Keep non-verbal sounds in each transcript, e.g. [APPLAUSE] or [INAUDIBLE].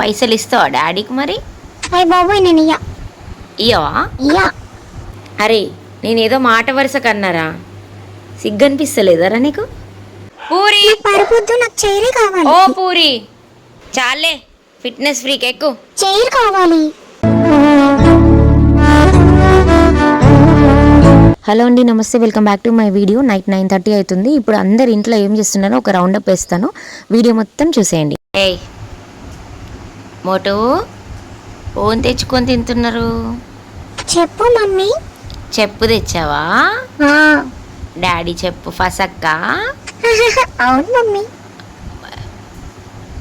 పైసలు ఇస్తావా డాడీకి మరి? అయ్య బాబోయ్ నేను ఇయ్య. ఇయ్యవా? ఇయ్య. అరే నేనేదో మాట వరుస కన్నారా? సిగ్గనిపిస్తలేదరా నీకు? పూరి! పరుపుద్దు నాకు చైరే కావాలి. ఓ పూరి! చాలే ఫిట్నెస్ ఫ్రీక్ ఎక్కు. చైర్ కావాలి. హలో అండి నమస్తే welcome back to my video. Night nine thirty అవుతుంది. ఇప్పుడు అందరు ఇంట్లో ఏం చేస్తున్నారో ఒక రౌండ్ అప్ వేస్తాను. వీడియో మొత్తం చూసేయండి. ఏయ్ మోటు ఫోన్ తెచ్చుకొని తింటున్నారు. చెప్పు మమ్మీ. చెప్పు తెచ్చావా? డాడీ చెప్పు ఫసక్క? [LAUGHS] అవును మమ్మీ.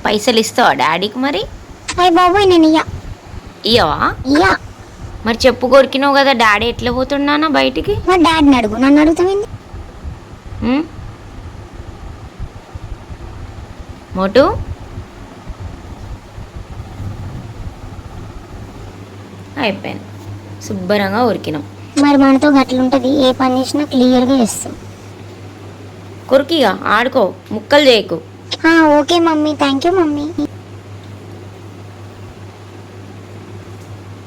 పైసలు ఇస్తావా డాడీకి మరి? అయ్య బాబోయ్ నేను ఇయ్య. ఇయ్యవా? ఇయ్య. మరి చెప్పు కొరికినావు కదా డాడీ ఎట్లా పోతున్నానా బయటికి? మా డాడీని అడుగు నన్ను అడుగుతావింది? ఉం? మోటు అయిపోయింది. శుభ్రంగా ఉరికినాం. మరి మనతో గట్లుంటది ఏ పని చేసినా క్లియర్గా చేస్తాం. కొరికిగా ఆడుకో ముక్కలు చేయకు. Okay mummy thank you mummy.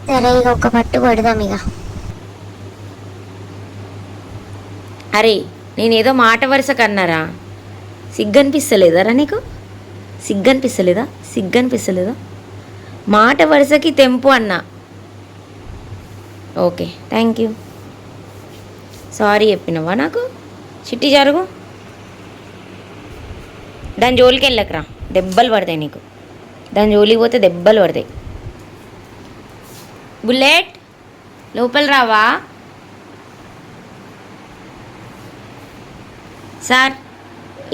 సరే ఇక ఒక పట్టు పడదాం ఇక. అరే నేనేదో మాట వరుస కన్నారా? సిగ్గనిపిస్తలేదరా నీకు? సిగ్గనిపిస్తలేదా? సిగ్గనిపిస్తలేదా? మాట వరుసకి తెంపు అన్నా. ఓకే థ్యాంక్ యూ సారీ చెప్పినవా నాకు? చిట్టి జరుగు. దాని జోలికి వెళ్ళకరా దెబ్బలు పడతాయి నీకు. దాని జోలికి పోతే దెబ్బలు పడతాయి. బుల్లెట్ లోపల రావా? సార్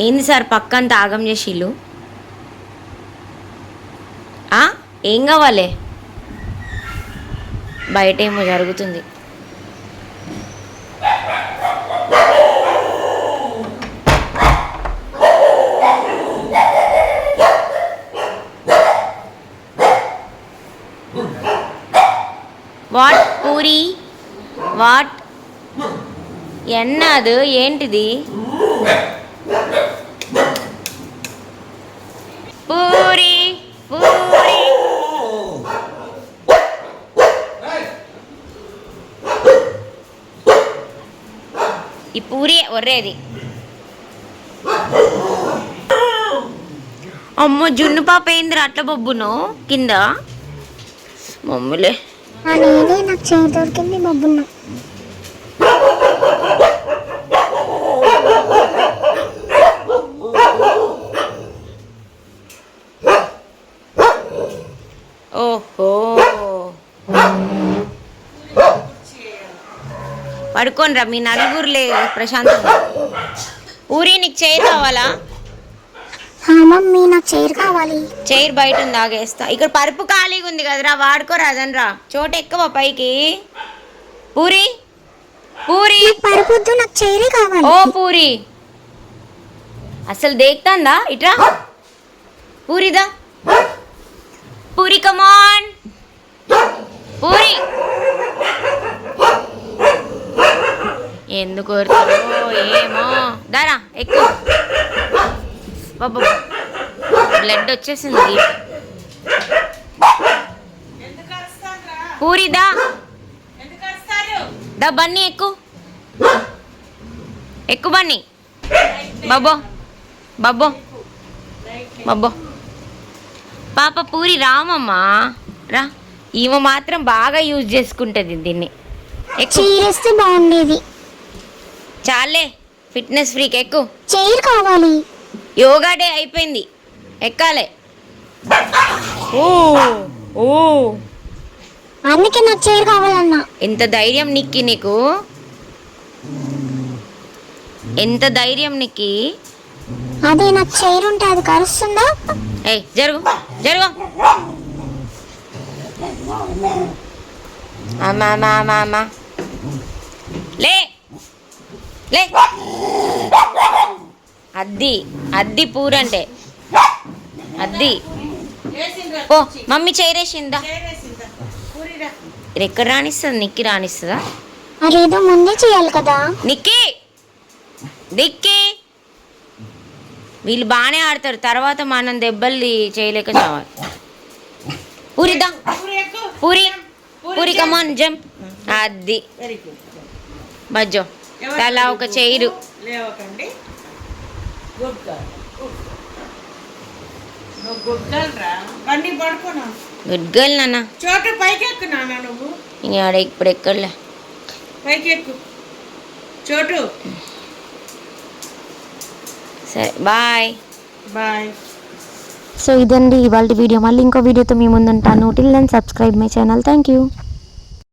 ఏంది సార్ పక్కంత ఆగం చేసిళ్ళు? ఏం కావాలి? బయట ఏమో జరుగుతుంది. వాట్ పూరి? వాట్? ఎన్నాదు? ఏంటిది? ఈ పూరి ఒర్రేది అమ్మో జున్ను పాప ఏందిరా అట్ల బొబ్బును? కింద? మమ్మలే. నేనే నాకు దొరికింది ఓహో. పడుకోనరా మీ నలుగురులే ప్రశాంతంగా. ఊరి నీకు చైర్ కావాలా? మమ్మీ నాకు చైర్ కావాలి. చైర్ బయట ఉంది ఆగేస్తా. ఇక్కడ పరుపు ఖాళీగా ఉంది కదరా వాడుకోరాదనరా చోటు ఎక్కువ పైకి? పూరి? పూరి? పరుపుద్దు నాకు చైరే కావాలి. ఓ పూరి. అసలు దేక్తాందా? ఇట్రా. పూరిదా. Puri come on Puri. ఎందుకు కోరుతారో ఏమో. దారా ఎక్కువ. బాబా బ్లడ్ వచ్చేసింది పూరిదా దా. బన్నీ ఎక్కువ. ఎక్కువ బన్నీ. బాబో బాబో బాబో పాప పూరి రామమ్మా. రా. ఈమె మాత్రం బాగా యూజ్ చేసుకుంటుంది దీన్ని. ఎక్కువ. బాగుండేది. చాలే ఫిట్నెస్ ఫ్రీక్ ఎక్కు. చైర్ కావాలి. యోగా డే అయిపోయింది ఎక్కాలే. ఓ ఓ అందుకే నాకు చైర్ కావాలన్నా. ఎంత ధైర్యం నిక్కి నీకు? ఎంత ధైర్యం నిక్కి? అదే నాకు చైర్ ఉంటే అది కరుస్తుందా? ఏయ్ జరుగు జరుగు. అమ్మా అమ్మా అమ్మా అమ్మా. లే లే. అద్ది అద్ది పూరంటే. అద్ది. ఓ మమ్మీ చైరేసిందా? ఎక్కడ రాణిస్తుంది? నిక్కి రాణిస్తుందా? అదేదో ముందే చేయాలి కదా. నిక్కి! దిక్కి వీళ్ళు బాగానే ఆడతారు. తర్వాత మనం దెబ్బలు చేయలేక చావాలి. పూరి దా. పూరి. ఎక్కు Puri Puri come on jump అది వెరీ అలా ఒక చైరు లేవకండి. గుడ్ గర్ల్ నాన్న. చోటు పైకి ఎక్కు నాన్న నువ్వు? ఇంక ఆడ ఇప్పుడు ఎక్కడలే. పైకి ఎక్కు చోటు. సరే బాయ్. బాయ్. సో ఇదండి ఇవాళ వీడియో. మళ్ళీ ఇంకో వీడియోతో మీ ముందుంటాను. Till then subscribe my channel thank you